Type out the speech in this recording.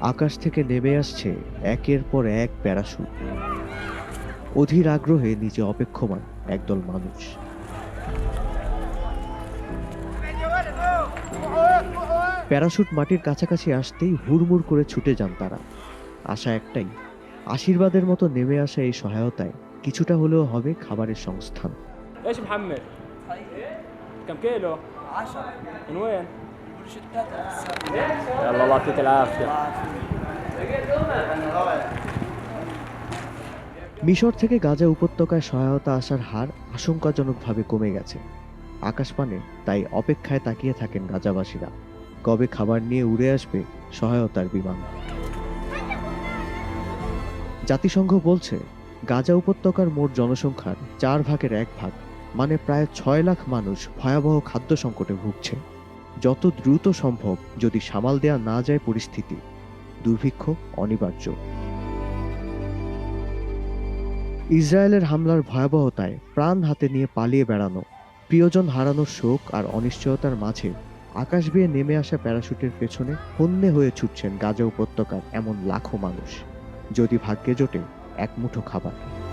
আকাশ থেকে নেমে আসছে একের পর এক প্যারাশুট অধীর আগ্রহে নিচে অপেক্ষমান একদল মানুষ। প্যারাশুট মাটির কাছাকাছি আসতেই হুড়মুড় করে ছুটে যান তারা। আশা একটাই, আশীর্বাদের মতো নেমে আসা এই সহায়তায় কিছুটা হলেও হবে খাবারের সংস্থান। ايش محمد؟ كم كيلو؟ 10 من وين؟ روشتات يلا الله يعطيك العافيه মিশর থেকে গাজা উপত্যকায় সহায়তা আসার হার আশঙ্কাজনকভাবে কমে গেছে আকাশপানে তাই অপেক্ষায় তাকিয়ে থাকেন গাজাবাসীরা কবে খাবার নিয়ে উড়ে আসবে সহায়তার বিমান জাতিসংঘ বলছে গাজা উপত্যকার মোট জনসংখ্যার চার ভাগের এক ভাগ মানে প্রায় ছয় লাখ মানুষ ভয়াবহ খাদ্য সংকটে ভুগছে যত দ্রুত সম্ভব যদি সামাল দেয়া না যায় পরিস্থিতি, দুর্ভিক্ষ অনিবার্য। ইসরায়েলের হামলার ভয়াবহতায় প্রাণ হাতে নিয়ে পালিয়ে বেড়ানো, প্রিয়জন হারানোর শোক আর অনিশ্চয়তার মাঝে আকাশ বেয়ে নেমে আসা প্যারাশুটের পেছনে হন্যে হয়ে ছুটছেন গাজা উপত্যকার এমন লাখো মানুষ। যদি ভাগ্যে জোটে, এক মুঠো খাবার।